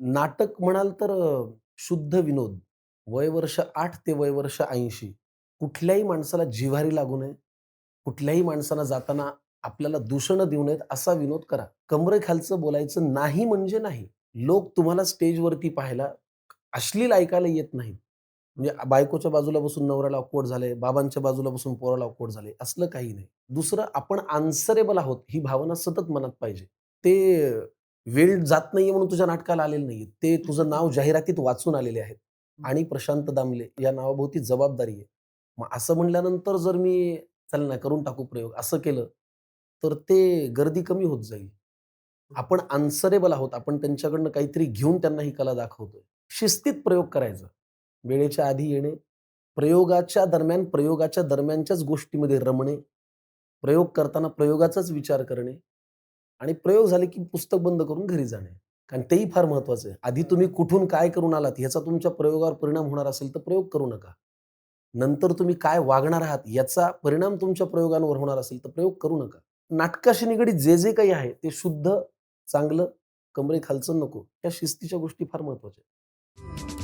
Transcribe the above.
नाटक म्हणाल तर शुद्ध विनोद. वय वर्ष 8 ते वय वर्ष 80. कुठल्याही माणसाला जिव्हारी लागू नये. कुठल्याही माणसाला जाताना आपल्याला दूषणं देऊ नयेत असा विनोद करा. कमरेखालचं बोलायचं नाही म्हणजे नाही. लोक तुम्हाला स्टेजवरती पाहायला अश्लील ऐकायला येत नाही म्हणजे बायकोच्या बाजूला बसून नवऱ्याला ऑकवर्ड झाले बाबांच्या बाजूला बसून पोराला ऑकवर्ड झाले असलं काही नाही. दुसरं आपण आन्सरेबल आहोत ही भावना सतत मनात पाहिजे. ते वेळ जात नाहीये म्हणून तुझ्या नाटकाला आलेले नाहीये. ते तुझं नाव जाहिरातीत वाचून आलेले आहेत आणि प्रशांत दामले या नावाभोवती जबाबदारी आहे. मग असं म्हणल्यानंतर जर मी चल ना करून टाकू प्रयोग असं केलं, तर ते गर्दी कमी होत जाईल. आपण आन्सरेबल आहोत. आपण त्यांच्याकडनं काहीतरी घेऊन त्यांना ही कला दाखवतोय. शिस्तीत प्रयोग करायचा. वेळेच्या आधी येणे, प्रयोगाच्या दरम्यान, प्रयोगाच्या दरम्यानच्याच गोष्टीमध्ये रमणे, प्रयोग करताना प्रयोगाचाच विचार करणे आणि प्रयोग झाले की पुस्तक बंद करून घरी जाणे. कारण तेही फार महत्वाचं आहे. आधी तुम्ही कुठून काय करून आलात ह्याचा तुमच्या प्रयोगावर परिणाम होणार असेल तर प्रयोग करू नका. नंतर तुम्ही काय वागणार आहात याचा परिणाम तुमच्या प्रयोगांवर होणार असेल तर प्रयोग करू नका. नाटकाशी निगडीत जे, जे काही आहे ते शुद्ध, चांगलं, कमरेखालचं नको. या शिस्तीच्या गोष्टी फार महत्त्वाच्या आहेत.